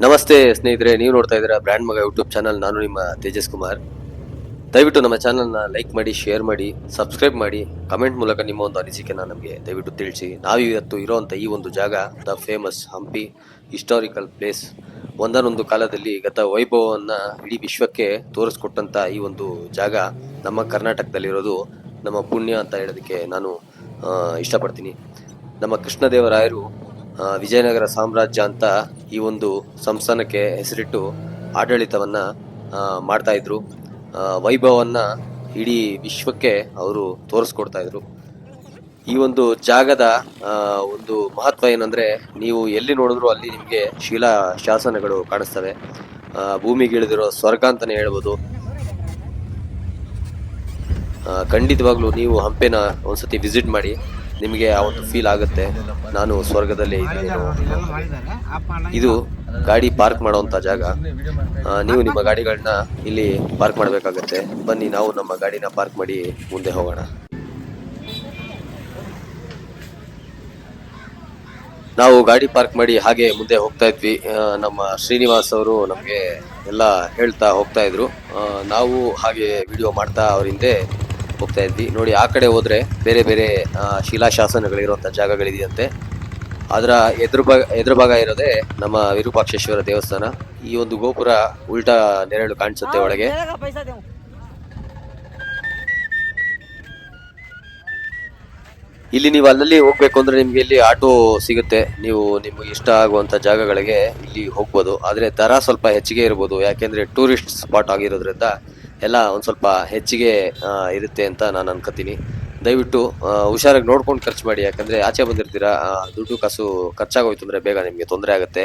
ನಮಸ್ತೆ ಸ್ನೇಹಿತರೆ, ನೀವು ನೋಡ್ತಾ ಇದ್ದೀರಾ ಬ್ರ್ಯಾಂಡ್ ಮಗ ಯೂಟ್ಯೂಬ್ ಚಾನಲ್, ನಾನು ನಿಮ್ಮ ತೇಜಸ್ ಕುಮಾರ್. ದಯವಿಟ್ಟು ನಮ್ಮ ಚಾನಲ್ನ ಲೈಕ್ ಮಾಡಿ, ಶೇರ್ ಮಾಡಿ, ಸಬ್ಸ್ಕ್ರೈಬ್ ಮಾಡಿ, ಕಮೆಂಟ್ ಮೂಲಕ ನಿಮ್ಮ ಒಂದು ಅನಿಸಿಕೆನ ನಮಗೆ ದಯವಿಟ್ಟು ತಿಳಿಸಿ. ನಾವು ಇವತ್ತು ಇರೋವಂಥ ಈ ಒಂದು ಜಾಗ, the famous Hampi historical place. ಒಂದಾನೊಂದು ಕಾಲದಲ್ಲಿ ಗತ ವೈಭವವನ್ನು ಇಡೀ ವಿಶ್ವಕ್ಕೆ ತೋರಿಸ್ಕೊಟ್ಟಂಥ ಈ ಒಂದು ಜಾಗ ನಮ್ಮ ಕರ್ನಾಟಕದಲ್ಲಿರೋದು ನಮ್ಮ ಪುಣ್ಯ ಅಂತ ಹೇಳೋದಕ್ಕೆ ನಾನು ಇಷ್ಟಪಡ್ತೀನಿ. ನಮ್ಮ ಕೃಷ್ಣದೇವರಾಯರು ವಿಜಯನಗರ ಸಾಮ್ರಾಜ್ಯ ಅಂತ ಈ ಒಂದು ಸಂಸ್ಥಾನಕ್ಕೆ ಹೆಸರಿಟ್ಟು ಆಡಳಿತವನ್ನ ಮಾಡ್ತಾ ಇದ್ರು. ವೈಭವವನ್ನ ಇಡೀ ವಿಶ್ವಕ್ಕೆ ಅವರು ತೋರಿಸ್ಕೊಡ್ತಾ ಇದ್ರು. ಈ ಒಂದು ಜಾಗದ ಒಂದು ಮಹತ್ವ ಏನಂದ್ರೆ ನೀವು ಎಲ್ಲಿ ನೋಡಿದ್ರು ಅಲ್ಲಿ ನಿಮಗೆ ಶಿಲಾ ಶಾಸನಗಳು ಕಾಣಿಸ್ತವೆ. ಭೂಮಿಗಿಳಿದಿರೋ ಸ್ವರ್ಗ ಅಂತಾನೆ ಹೇಳ್ಬೋದು. ಖಂಡಿತವಾಗ್ಲೂ ನೀವು ಹಂಪೆನ ಒಂದ್ಸತಿ ವಿಸಿಟ್ ಮಾಡಿ. ನಿಮಗೆ ಆ ಒಂದು ಫೀಲ್ ಆಗುತ್ತೆ. ನಾನು ಸ್ವರ್ಗದಲ್ಲೇ ಇದ್ದೇನೆ. ಇದು ಗಾಡಿ ಪಾರ್ಕ್ ಮಾಡುವಂತ ಜಾಗ. ನೀವು ನಿಮ್ಮ ಗಾಡಿಗಳನ್ನ ಇಲ್ಲಿ ಪಾರ್ಕ್ ಮಾಡಬೇಕಾಗತ್ತೆ. ಬನ್ನಿ, ನಾವು ನಮ್ಮ ಗಾಡಿನ ಪಾರ್ಕ್ ಮಾಡಿ ಮುಂದೆ ಹೋಗೋಣ. ನಾವು ಗಾಡಿ ಪಾರ್ಕ್ ಮಾಡಿ ಹಾಗೆ ಮುಂದೆ ಹೋಗ್ತಾ ಇದ್ವಿ. ನಮ್ಮ ಶ್ರೀನಿವಾಸ್ ಅವರು ನಮಗೆ ಎಲ್ಲ ಹೇಳ್ತಾ ಹೋಗ್ತಾ ಇದ್ರು. ನಾವು ಹಾಗೆ ವಿಡಿಯೋ ಮಾಡ್ತಾ ಅವ್ರ ಹೋಗ್ತಾ ಇದ್ವಿ. ನೋಡಿ ಆ ಕಡೆ ಹೋದ್ರೆ ಬೇರೆ ಬೇರೆ ಶಿಲಾಶಾಸನಗಳಿರುವಂತಹ ಶಿಲಾಶಾಸನಗಳಿರುವಂಥ ಜಾಗಗಳಿದೆಯಂತೆ. ಅದರ ಎದುರು ಭಾಗ ಎದುರು ಭಾಗ ಇರೋದೇ ನಮ್ಮ ವಿರೂಪಾಕ್ಷೇಶ್ವರ ದೇವಸ್ಥಾನ. ಈ ಒಂದು ಗೋಪುರ ಉಲ್ಟಾ ನೆರಳು ಕಾಣಿಸುತ್ತೆ ಒಳಗೆ. ಇಲ್ಲಿ ನೀವು ಅಲ್ಲಲ್ಲಿ ಹೋಗ್ಬೇಕು ಅಂದ್ರೆ ನಿಮ್ಗೆ ಇಲ್ಲಿ ಆಟೋ ಸಿಗುತ್ತೆ. ನೀವು ನಿಮ್ಗೆ ಇಷ್ಟ ಆಗುವಂತ ಜಾಗಗಳಿಗೆ ಇಲ್ಲಿ ಹೋಗ್ಬೋದು. ಆದ್ರೆ ದರ ಸ್ವಲ್ಪ ಹೆಚ್ಚಿಗೆ ಇರ್ಬೋದು. ಯಾಕೆಂದ್ರೆ ಟೂರಿಸ್ಟ್ ಸ್ಪಾಟ್ ಆಗಿರೋದ್ರಿಂದ ಎಲ್ಲ ಒಂದು ಸ್ವಲ್ಪ ಹೆಚ್ಚಿಗೆ ಇರುತ್ತೆ ಅಂತ ನಾನು ಅನ್ಕೋತೀನಿ. ದಯವಿಟ್ಟು ಹುಷಾರಾಗಿ ನೋಡ್ಕೊಂಡು ಖರ್ಚು ಮಾಡಿ. ಯಾಕಂದರೆ ಆಚೆ ಬಂದಿರ್ತೀರಾ ದುಡ್ಡು ಕಾಸು ಖರ್ಚಾಗೋಯ್ತು ಅಂದರೆ ಬೇಗ ನಿಮಗೆ ತೊಂದರೆ ಆಗುತ್ತೆ.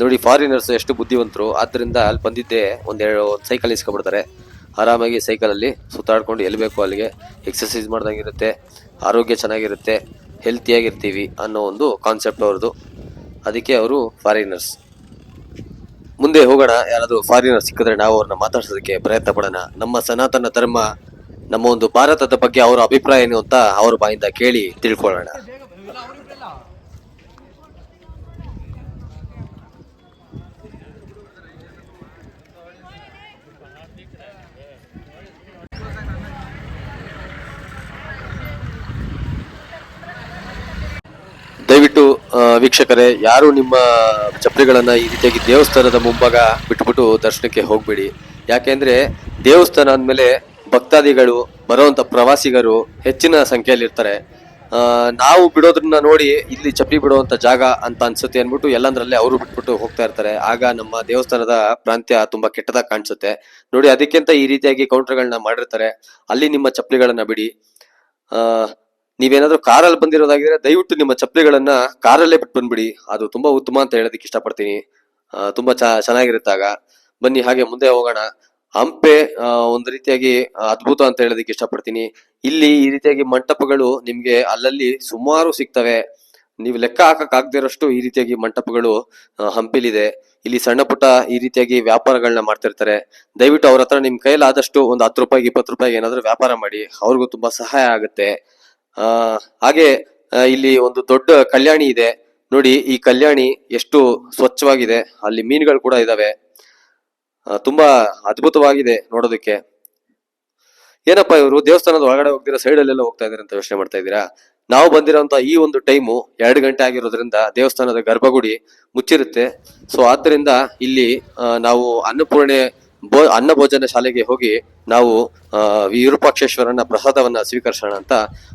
ನೋಡಿ ಫಾರಿನರ್ಸ್ ಎಷ್ಟು ಬುದ್ಧಿವಂತರು. ಆದ್ದರಿಂದ ಅಲ್ಲಿ ಬಂದಿದ್ದೆ ಒಂದೆರಡು ಒಂದು ಸೈಕಲ್ ಇಸ್ಕೊಬಿಡ್ತಾರೆ. ಆರಾಮಾಗಿ ಸೈಕಲಲ್ಲಿ ಸುತ್ತಾಡ್ಕೊಂಡು ಎಲ್ಲಿ ಬೇಕೋ ಅಲ್ಲಿಗೆ. ಎಕ್ಸಸೈಸ್ ಮಾಡ್ದಂಗಿರುತ್ತೆ. ಆರೋಗ್ಯ ಚೆನ್ನಾಗಿರುತ್ತೆ. ಹೆಲ್ತಿಯಾಗಿರ್ತೀವಿ ಅನ್ನೋ ಒಂದು ಕಾನ್ಸೆಪ್ಟ್ ಅವ್ರದ್ದು ಅದಕ್ಕೆ ಅವರು ಫಾರಿನರ್ಸ್ ಮುಂದೆ ಹೋಗೋಣ. ಯಾರಾದರೂ ಫಾರಿನರ್ ಸಿಕ್ಕಿದ್ರೆ ನಾವು ಅವ್ರನ್ನ ಮಾತಾಡ್ಸೋದಕ್ಕೆ ಪ್ರಯತ್ನ ಪಡೋಣ. ನಮ್ಮ ಸನಾತನ ಧರ್ಮ, ನಮ್ಮ ಒಂದು ಭಾರತದ ಬಗ್ಗೆ ಅವರ ಅಭಿಪ್ರಾಯ ಏನು ಅಂತ ಅವ್ರ ಬಾಯಿಂದ ಕೇಳಿ ತಿಳ್ಕೊಳ್ಳೋಣ ದಯವಿಟ್ಟು ಆ, ವೀಕ್ಷಕರೇ, ಯಾರು ನಿಮ್ಮ ಚಪ್ಪಲಿಗಳನ್ನು ಈ ರೀತಿಯಾಗಿ ದೇವಸ್ಥಾನದ ಮುಂಭಾಗ ಬಿಟ್ಬಿಟ್ಟು ದರ್ಶನಕ್ಕೆ ಹೋಗಬೇಡಿ. ಯಾಕೆಂದ್ರೆ ದೇವಸ್ಥಾನ ಅಂದಮೇಲೆ ಭಕ್ತಾದಿಗಳು, ಬರುವಂತ ಪ್ರವಾಸಿಗರು ಹೆಚ್ಚಿನ ಸಂಖ್ಯೆಯಲ್ಲಿ ಇರ್ತಾರೆ ನಾವು ಬಿಡೋದ್ರನ್ನ ನೋಡಿ ಇಲ್ಲಿ ಚಪ್ಪಲಿ ಬಿಡುವಂತ ಜಾಗ ಅಂತ ಅನ್ಸುತ್ತೆ ಅನ್ಬಿಟ್ಟು ಎಲ್ಲಂದ್ರಲ್ಲೇ ಅವರು ಬಿಟ್ಬಿಟ್ಟು ಹೋಗ್ತಾ ಇರ್ತಾರೆ. ಆಗ ನಮ್ಮ ದೇವಸ್ಥಾನದ ಪ್ರಾಂತ್ಯ ತುಂಬಾ ಕೆಟ್ಟದಾಗಿ ಕಾಣಿಸುತ್ತೆ. ನೋಡಿ, ಅದಕ್ಕಿಂತ ಈ ರೀತಿಯಾಗಿ ಕೌಂಟರ್ಗಳನ್ನ ಮಾಡಿರ್ತಾರೆ. ಅಲ್ಲಿ ನಿಮ್ಮ ಚಪ್ಪಲಿಗಳನ್ನ ಬಿಡಿ. ನೀವೇನಾದ್ರೂ ಕಾರಲ್ಲಿ ಬಂದಿರೋದಾಗಿದ್ರೆ ದಯವಿಟ್ಟು ನಿಮ್ಮ ಚಪ್ಪಲಿಗಳನ್ನ ಕಾರಲ್ಲೇ ಬಿಟ್ಟು ಬಂದ್ಬಿಡಿ. ಅದು ತುಂಬಾ ಉತ್ತಮ ಅಂತ ಹೇಳೋದಕ್ಕೆ ಇಷ್ಟಪಡ್ತೀನಿ. ತುಂಬಾ ಚ, ಚೆನ್ನಾಗಿರುತ್ತಾಗ. ಬನ್ನಿ, ಹಾಗೆ ಮುಂದೆ ಹೋಗೋಣ. ಹಂಪೆ ಒಂದು ರೀತಿಯಾಗಿ ಅದ್ಭುತ ಅಂತ ಹೇಳೋದಕ್ಕೆ ಇಷ್ಟಪಡ್ತೀನಿ. ಇಲ್ಲಿ ಈ ರೀತಿಯಾಗಿ ಮಂಟಪಗಳು ನಿಮ್ಗೆ ಅಲ್ಲಲ್ಲಿ ಸುಮಾರು ಸಿಗ್ತವೆ. ನೀವು ಲೆಕ್ಕ ಹಾಕಕ್ ಆಗದಿರೋಷ್ಟು ಈ ರೀತಿಯಾಗಿ ಮಂಟಪಗಳು ಹಂಪಿಲಿದೆ. ಇಲ್ಲಿ ಸಣ್ಣ ಪುಟ್ಟ ಈ ರೀತಿಯಾಗಿ ವ್ಯಾಪಾರಗಳನ್ನ ಮಾಡ್ತಿರ್ತಾರೆ. ದಯವಿಟ್ಟು ಅವ್ರ ಹತ್ರ ನಿಮ್ ಕೈಲಾದಷ್ಟು ಒಂದು ಹತ್ತು ರೂಪಾಯಿ ಇಪ್ಪತ್ತು ರೂಪಾಯಿ ಏನಾದ್ರೂ ವ್ಯಾಪಾರ ಮಾಡಿ. ಅವ್ರಿಗೂ ತುಂಬಾ ಸಹಾಯ ಆಗುತ್ತೆ. ಹಾಗೆ ಇಲ್ಲಿ ಒಂದು ದೊಡ್ಡ ಕಲ್ಯಾಣಿ ಇದೆ. ನೋಡಿ, ಈ ಕಲ್ಯಾಣಿ ಎಷ್ಟು ಸ್ವಚ್ಛವಾಗಿದೆ. ಅಲ್ಲಿ ಮೀನುಗಳು ಕೂಡ ಇದಾವೆ. ತುಂಬಾ ಅದ್ಭುತವಾಗಿದೆ ನೋಡೋದಕ್ಕೆ. ಏನಪ್ಪ ಇವರು ದೇವಸ್ಥಾನದ ಒಳಗಡೆ ಹೋಗ್ತೀರಾ ಸೈಡ್ ಅಲ್ಲೆಲ್ಲ ಹೋಗ್ತಾ ಇದಾರೆ ಅಂತ ಯೋಚನೆ ಮಾಡ್ತಾ ಇದ್ದೀರಾ? ನಾವು ಬಂದಿರೋಂತ ಈ ಒಂದು ಟೈಮು ಎರಡು ಗಂಟೆ ಆಗಿರೋದ್ರಿಂದ ದೇವಸ್ಥಾನದ ಗರ್ಭಗುಡಿ ಮುಚ್ಚಿರುತ್ತೆ. ಸೊ ಆದ್ದರಿಂದ ಇಲ್ಲಿ ನಾವು ಅನ್ನಪೂರ್ಣೆ ಭೋ ಅನ್ನ ಶಾಲೆಗೆ ಹೋಗಿ ನಾವು ವಿರೂಪಾಕ್ಷೇಶ್ವರನ ಪ್ರಸಾದವನ್ನ ಸ್ವೀಕರಿಸೋಣ ಅಂತ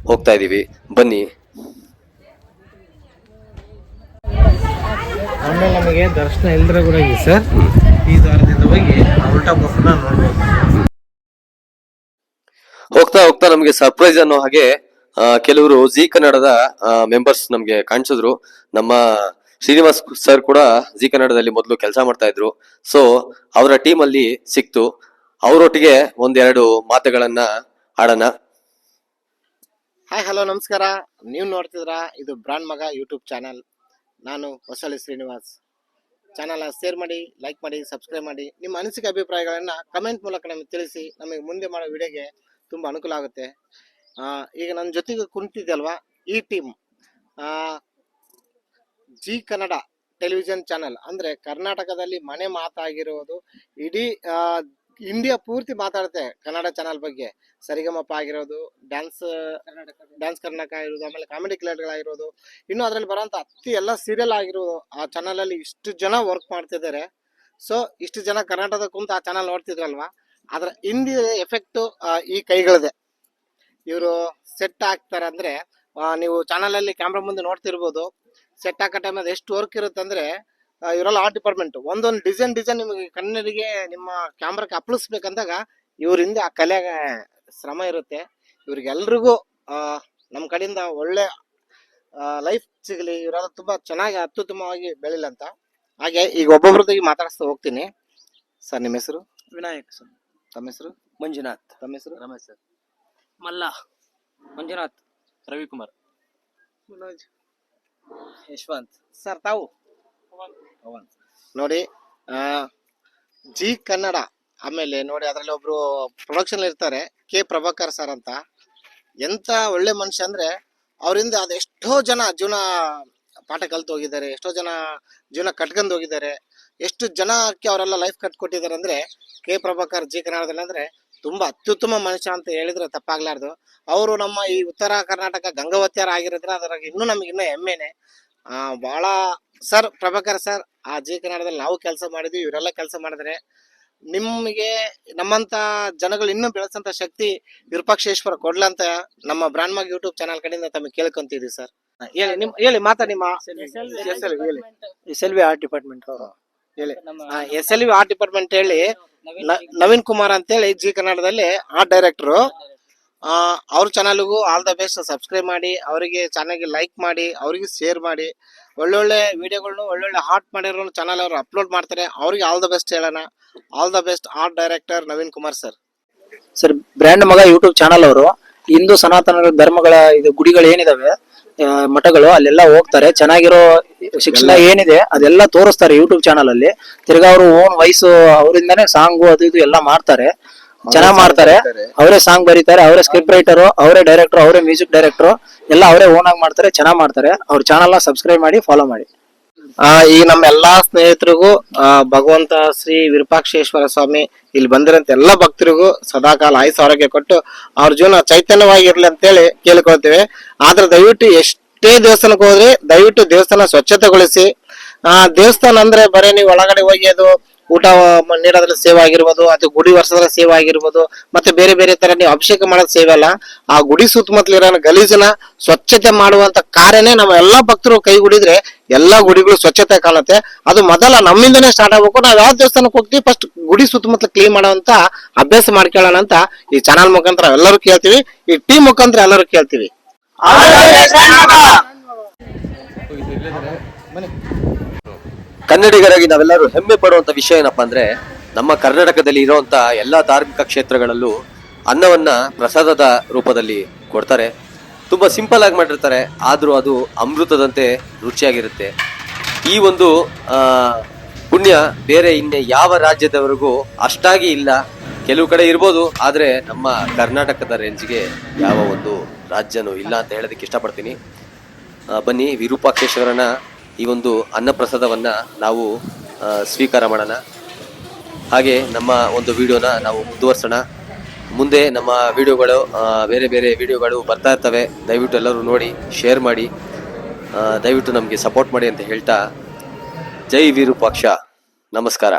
ಹೋಗ್ತಾ ಇದೀವಿ. ಬನ್ನಿ. ಆಮೇಲೆ ನಮಗೆ ದರ್ಶನ ಇಲ್ದ್ರೆ ಕೂಡ ಇದೆ ಸರ್. ಈ ದ್ವಾರದಿಂದ ಹೋಗಿ ಉಲ್ಟಾ ಗೋಪುರ ನೋಡ್ಬೋದು. ಹೋಗ್ತಾ ಹೋಗ್ತಾ ನಮಗೆ ಸರ್ಪ್ರೈಸ್ ಅನ್ನೋ ಹಾಗೆ ಕೆಲವರು ಜಿ ಕನ್ನಡದ ಮೆಂಬರ್ಸ್ ನಮ್ಗೆ ಕಾಣಿಸಿದ್ರು. ನಮ್ಮ ಶ್ರೀನಿವಾಸ್ ಸರ್ ಕೂಡ ಜಿ ಕನ್ನಡದಲ್ಲಿ ಮೊದಲು ಕೆಲಸ ಮಾಡ್ತಾ ಇದ್ರು. ಸೊ ಅವರ ಟೀಮ್ ಅಲ್ಲಿ ಸಿಕ್ತು. ಅವರೊಟ್ಟಿಗೆ ಒಂದೆರಡು ಮಾತುಗಳನ್ನ ಆಡೋಣ. ಹಾಯ್ ಹಲೋ ನಮಸ್ಕಾರ. ನೀವು ನೋಡ್ತಿದ್ರ? ಇದು ಬ್ರಾಂಡ್ ಮಗ ಯೂಟ್ಯೂಬ್ ಚಾನಲ್. ನಾನು ಹೊಸಳ್ಳಿ ಶ್ರೀನಿವಾಸ್. ಚಾನಲ್ ಶೇರ್ ಮಾಡಿ ಲೈಕ್ ಮಾಡಿ ಸಬ್ಸ್ಕ್ರೈಬ್ ಮಾಡಿ. ನಿಮ್ಮ ಅನಿಸಿಕೆ ಅಭಿಪ್ರಾಯಗಳನ್ನ ಕಮೆಂಟ್ ಮೂಲಕ ನಮಗೆ ತಿಳಿಸಿ, ನಮಗೆ ಮುಂದೆ ಮಾಡೋ ವಿಡಿಯೋಗೆ ತುಂಬ ಅನುಕೂಲ ಆಗುತ್ತೆ. ಈಗ ನನ್ನ ಜೊತೆಗೆ ಕುಂತಿದ್ದಲ್ವಾ ಈ team Zee Kannada television channel ಅಂದ್ರೆ ಕರ್ನಾಟಕದಲ್ಲಿ ಮನೆ ಮಾತಾಗಿರೋದು ಇಡೀ ಇಂಡಿಯಾ ಪೂರ್ತಿ ಮಾತಾಡುತ್ತೆ ಕನ್ನಡ ಚಾನಲ್ ಬಗ್ಗೆ. ಸರಿಗಮಪ ಆಗಿರೋದು ಡ್ಯಾನ್ಸ್ ಡ್ಯಾನ್ಸ್ ಕರ್ನಾಟಕ ಆಗಿರೋದು, ಆಮೇಲೆ ಕಾಮಿಡಿ ಆಗಿರೋದು ಇನ್ನು ಅದರಲ್ಲಿ ಬರೋಂಥ ಅತಿ ಎಲ್ಲ ಸೀರಿಯಲ್ ಆಗಿರೋದು ಆ ಚಾನಲಲ್ಲಿ ಇಷ್ಟು ಜನ ವರ್ಕ್ ಮಾಡ್ತಿದ್ದಾರೆ. ಸೊ ಇಷ್ಟು ಜನ ಕರ್ನಾಟಕದ ಕುಂತು ಆ ಚಾನಲ್ ನೋಡ್ತಿದ್ರಲ್ವಾ? ಅದರ ಹಿಂದಿ ಎಫೆಕ್ಟ್ ಈ ಕೈಗಳದೆ. ಇವರು ಸೆಟ್ ಹಾಕ್ತಾರೆ ಅಂದ್ರೆ ನೀವು ಚಾನಲಲ್ಲಿ ಕ್ಯಾಮ್ರಾ ಮುಂದೆ ನೋಡ್ತಿರ್ಬೋದು. ಸೆಟ್ ಹಾಕೋ ಟೈಮಲ್ಲಿ ಎಷ್ಟು ವರ್ಕ್ ಇರುತ್ತೆ ಅಂದ್ರೆ ಇವರೆಲ್ಲ ಆರ್ಟ್ ಡಿಪಾರ್ಟ್ಮೆಂಟ್ ಒಂದೊಂದು ಡಿಸೈನ್ ಡಿಸೈನ್ ನಿಮಗೆ ಕನ್ನಡಿಗೆ ನಿಮ್ಮ ಕ್ಯಾಮ್ರಾಕ್ಕೆ ಅಪ್ಲಿಸ್ಬೇಕಂದಾಗ ಇವ್ರ ಹಿಂದೆ ಆ ಕಲೆಗೆ ಶ್ರಮ ಇರುತ್ತೆ. ಇವ್ರಿಗೆಲ್ರಿಗೂ ನಮ್ಮ ಕಡೆಯಿಂದ ಒಳ್ಳೆ ಲೈಫ್ ಸಿಗಲಿ ಇವರೆಲ್ಲ ತುಂಬ ಚೆನ್ನಾಗಿ ಅತ್ಯುತ್ತಮವಾಗಿ ಬೆಳಿಲ್ಲ ಅಂತ ಹಾಗೆ ಈಗ ಒಬ್ಬೊಬ್ರದ್ದು ಮಾತಾಡಿಸ್ತಾ ಹೋಗ್ತೀನಿ. ಸರ್ ನಿಮ್ಮ ಹೆಸರು? ವಿನಾಯಕ್ ಸರ್. ತಮ್ಮ ಹೆಸರು? ಮಂಜುನಾಥ್. ತಮ್ಮ ಹೆಸರು? ರಮೇಶ್ ಸರ್. ಮಲ್ಲ. ಮಂಜುನಾಥ್. ರವಿಕುಮಾರ್. ಯಶವಂತ್. ಸರ್ ತಾವು? ನೋಡಿ ಜಿ ಕನ್ನಡ, ಆಮೇಲೆ ನೋಡಿ ಅದರಲ್ಲಿ ಒಬ್ರು ಪ್ರೊಡಕ್ಷನ್ ಇರ್ತಾರೆ, ಕೆ ಪ್ರಭಾಕರ್ ಸರ್ ಅಂತ. ಎಂತ ಒಳ್ಳೆ ಮನುಷ್ಯ ಅಂದ್ರೆ, ಅವರಿಂದ ಅದೆಷ್ಟೋ ಜನ ಜೀವನ ಪಾಠ ಕಲ್ತು ಹೋಗಿದ್ದಾರೆ, ಎಷ್ಟೋ ಜನ ಜೀವನ ಕಟ್ಕೊಂಡು ಹೋಗಿದ್ದಾರೆ, ಎಷ್ಟು ಜನಕ್ಕೆ ಅವರೆಲ್ಲ ಲೈಫ್ ಕಟ್ಕೊಟ್ಟಿದ್ದಾರೆ ಅಂದ್ರೆ, ಕೆ ಪ್ರಭಾಕರ್ ಜಿ ಕನ್ನಡದಲ್ಲಿ ಅಂದ್ರೆ ತುಂಬಾ ಅತ್ಯುತ್ತಮ ಮನುಷ್ಯ ಅಂತ ಹೇಳಿದ್ರೆ ತಪ್ಪಾಗ್ಲಾರ್ದು. ಅವರು ನಮ್ಮ ಈ ಉತ್ತರ ಕರ್ನಾಟಕ ಗಂಗಾವತಿಯರ್ ಆಗಿರೋದ್ರೆ ಅದ್ರಾಗ ಇನ್ನೂ ನಮ್ಗೆ ಇನ್ನೂ ಹೆಮ್ಮೆನೆ. ಆ ಬಹಳ ಸರ್ ಪ್ರಭಾಕರ್ ಸರ್ ಆ ಜಿ ಕನ್ನಡದಲ್ಲಿ ನಾವು ಕೆಲಸ ಮಾಡಿದ್ವಿ ಇವರೆಲ್ಲ ಕೆಲಸ ಮಾಡಿದ್ರೆ ನಿಮಗೆ ನಮ್ಮಂತ ಜನಗಳು ಇನ್ನೂ ಬೆಳೆಸಂತ ಶಕ್ತಿ ವಿರೂಪಾಕ್ಷೇಶ್ವರ ಕೊಡ್ಲಂತ ನಮ್ಮ ಬ್ರಾಂಡ್ಮಾಗ್ ಯೂಟ್ಯೂಬ್ ಚಾನಲ್ ಕಡೆಯಿಂದ ತಮಗೆ ಕೇಳ್ಕೊಂತಿದ್ವಿ ಸರ್. ಹೇಳಿ ನಿಮ್ ಹೇಳಿ ಮಾತಾ ನಿಮ್ಮ ವಿ ಹೇಳಿ. S L V art department ಅವರು ಹೇಳಿ. S L V art department ಹೇಳಿ ನವೀನ್ ಕುಮಾರ್ ಅಂತೇಳಿ ಜಿ ಕನ್ನಡದಲ್ಲಿ ಆರ್ಟ್ ಡೈರೆಕ್ಟರ್ ಅವ್ರ ಚಾನಲ್ಗೂ ಆಲ್ ದ ಬೆಸ್ಟ್ ಸಬ್ಸ್ಕ್ರೈಬ್ ಮಾಡಿ ಅವರಿಗೆ ಚಾನಲ್ಗೆ ಲೈಕ್ ಮಾಡಿ ಅವರಿಗೆ ಶೇರ್ ಮಾಡಿ. ಒಳ್ಳೊಳ್ಳೆ ವಿಡಿಯೋಗಳನ್ನು ಒಳ್ಳೊಳ್ಳೆ ಹಾಟ್ ಮಾಡಿರೋ ಚಾನಲ್ ಅವರು ಅಪ್ಲೋಡ್ ಮಾಡ್ತಾರೆ. ಅವ್ರಿಗೆ ಆಲ್ ದ ಬೆಸ್ಟ್ ಹೇಳೋಣ. All the best art director Naveen Kumar sir sir brand ಮಗ ಯೂಟ್ಯೂಬ್ ಚಾನಲ್ ಅವರು. ಹಿಂದೂ ಸನಾತನ ಧರ್ಮಗಳ ಇದು ಗುಡಿಗಳು ಏನಿದಾವೆ ಮಠಗಳು ಅಲ್ಲೆಲ್ಲ ಹೋಗ್ತಾರೆ. ಚೆನ್ನಾಗಿರೋ ಶಿಕ್ಷಣ ಏನಿದೆ ಅದೆಲ್ಲ ತೋರಿಸ್ತಾರೆ ಯೂಟ್ಯೂಬ್ ಚಾನಲ್ ಅಲ್ಲಿ. ತಿರ್ಗಾ ಅವರು ಓನ್ ವಯಸ್ಸು ಅವರಿಂದಾನೇ ಸಾಂಗು ಅದು ಇದು ಎಲ್ಲ ಮಾಡ್ತಾರೆ. ಚೆನ್ನಾಗ್ ಮಾಡ್ತಾರೆ. ಅವರೇ ಸಾಂಗ್ ಬರೀತಾರೆ ಅವರೇ ಸ್ಕ್ರಿಪ್ಟ್ ರೈಟರ್ ಅವರೇ ಡೈರೆಕ್ಟರ್ ಅವರೇ ಮ್ಯೂಸಿಕ್ ಡೈರೆಕ್ಟರ್ ಎಲ್ಲ ಅವರೇ ಓನ್ ಆಗಿ ಮಾಡ್ತಾರೆ ಚೆನ್ನಾಗ್ ಮಾಡ್ತಾರೆ. ಅವ್ರ ಚಾನಲ್ನ ಸಬ್ಸ್ಕ್ರೈಬ್ ಮಾಡಿ ಫಾಲೋ ಮಾಡಿ. ಆ, ಈ ನಮ್ಮ ಎಲ್ಲಾ ಸ್ನೇಹಿತರಿಗೂ ಆ, ಭಗವಂತ ಶ್ರೀ ವಿರೂಪಾಕ್ಷೇಶ್ವರ ಸ್ವಾಮಿ ಇಲ್ಲಿ ಬಂದಿರಂತ ಎಲ್ಲ ಭಕ್ತರಿಗೂ ಸದಾಕಾಲ ಆಯುಸ್ ಆರೋಗ್ಯ ಕೊಟ್ಟು ಅವ್ರ ಜೀವನ ಚೈತನ್ಯವಾಗಿರ್ಲಿ ಅಂತೇಳಿ ಕೇಳ್ಕೊಳ್ತೇವೆ. ಆದ್ರೆ ದಯವಿಟ್ಟು ಎಷ್ಟೇ ದೇವಸ್ಥಾನಕ್ಕೆ ಹೋದ್ರೆ ದಯವಿಟ್ಟು ದೇವಸ್ಥಾನ ಸ್ವಚ್ಛತೆಗೊಳಿಸಿ. ಆ ದೇವಸ್ಥಾನ ಅಂದ್ರೆ ಬರೀ ನೀವು ಒಳಗಡೆ ಹೋಗಿ ಅದು ಊಟ ಮ- ನೀಡೋದ್ರ ಸೇವೆ ಆಗಿರ್ಬೋದು ಅಥವಾ ಗುಡಿ ವರ್ಷದ ಸೇವೆ ಆಗಿರ್ಬೋದು ಮತ್ತೆ ಬೇರೆ ಬೇರೆ ತರ ನೀವು ಅಭಿಷೇಕ ಮಾಡೋದ್ ಸೇವೆ ಅಲ್ಲ. ಆ ಗುಡಿ ಸುತ್ತಮುತ್ತಲಿರೋ ಗಲೀಜನ ಸ್ವಚ್ಛತೆ ಮಾಡುವಂತ ಕಾರ್ಯನೇ ನಮ್ಮ ಎಲ್ಲಾ ಭಕ್ತರು ಕೈಗೂಡಿದ್ರೆ ಎಲ್ಲಾ ಗುಡಿಗಳು ಸ್ವಚ್ಛತೆ ಕಾಣುತ್ತೆ. ಅದು ಮೊದಲ ನಮ್ಮಿಂದನೇ ಸ್ಟಾರ್ಟ್ ಆಗ್ಬೇಕು. ನಾವ್ ಯಾವ ದೇವಸ್ಥಾನಕ್ಕೆ ಹೋಗ್ತೀವಿ? ಫಸ್ಟ್ ಗುಡಿ ಸುತ್ತಮುತ್ತಲ ಕ್ಲೀನ್ ಮಾಡುವಂತ ಅಭ್ಯಾಸ ಮಾಡ್ಕೊಳ್ಳೋಣ ಅಂತ ಈ ಚಾನಲ್ ಮುಖಾಂತರ ಎಲ್ಲರೂ ಕೇಳ್ತೀವಿ. ಈ ಟೀಮ್ ಮುಖಾಂತರ ಎಲ್ಲರೂ ಕೇಳ್ತೀವಿ. ಕನ್ನಡಿಗರಾಗಿ ನಾವೆಲ್ಲರೂ ಹೆಮ್ಮೆ ಪಡುವಂತ ವಿಷಯ ಏನಪ್ಪಾ ಅಂದ್ರೆ ನಮ್ಮ ಕರ್ನಾಟಕದಲ್ಲಿ ಇರುವಂತ ಎಲ್ಲಾ ಧಾರ್ಮಿಕ ಕ್ಷೇತ್ರಗಳಲ್ಲೂ ಅನ್ನವನ್ನ ಪ್ರಸಾದದ ರೂಪದಲ್ಲಿ ಕೊಡ್ತಾರೆ. ತುಂಬಾ ಸಿಂಪಲ್ ಆಗಿ ಮಾಡಿರ್ತಾರೆ. ಆದರೂ ಅದು ಅಮೃತದಂತೆ ರುಚಿಯಾಗಿರುತ್ತೆ. ಈ ಒಂದು ಪುಣ್ಯ ಬೇರೆ ಇನ್ನೆ ಯಾವ ರಾಜ್ಯದವರೆಗೂ ಅಷ್ಟಾಗಿ ಇಲ್ಲ. ಕೆಲವು ಕಡೆ ಇರ್ಬೋದು, ಆದರೆ ನಮ್ಮ ಕರ್ನಾಟಕದ ರೇಂಜ್ಗೆ ಯಾವ ಒಂದು ರಾಜ್ಯನೂ ಇಲ್ಲ ಅಂತ ಹೇಳೋದಕ್ಕೆ ಇಷ್ಟಪಡ್ತೀನಿ. ಬನ್ನಿ ವಿರೂಪಾಕ್ಷೇಶ್ವರನ ಈ ಒಂದು ಅನ್ನಪ್ರಸಾದವನ್ನು ನಾವು ಸ್ವೀಕಾರ ಮಾಡೋಣ. ಹಾಗೆ ನಮ್ಮ ಒಂದು ವಿಡಿಯೋನ ನಾವು ಮುಂದುವರ್ಸೋಣ. ಮುಂದೆ ನಮ್ಮ ವಿಡಿಯೋಗಳು ಬೇರೆ ಬೇರೆ ವಿಡಿಯೋಗಳು ಬರ್ತಾ ಇರ್ತವೆ. ದಯವಿಟ್ಟು ಎಲ್ಲರೂ ನೋಡಿ, ಶೇರ್ ಮಾಡಿ ದಯವಿಟ್ಟು ನಮಗೆ ಸಪೋರ್ಟ್ ಮಾಡಿ ಅಂತ ಹೇಳ್ತಾ, ಜೈ ವಿರೂಪಾಕ್ಷ. ನಮಸ್ಕಾರ.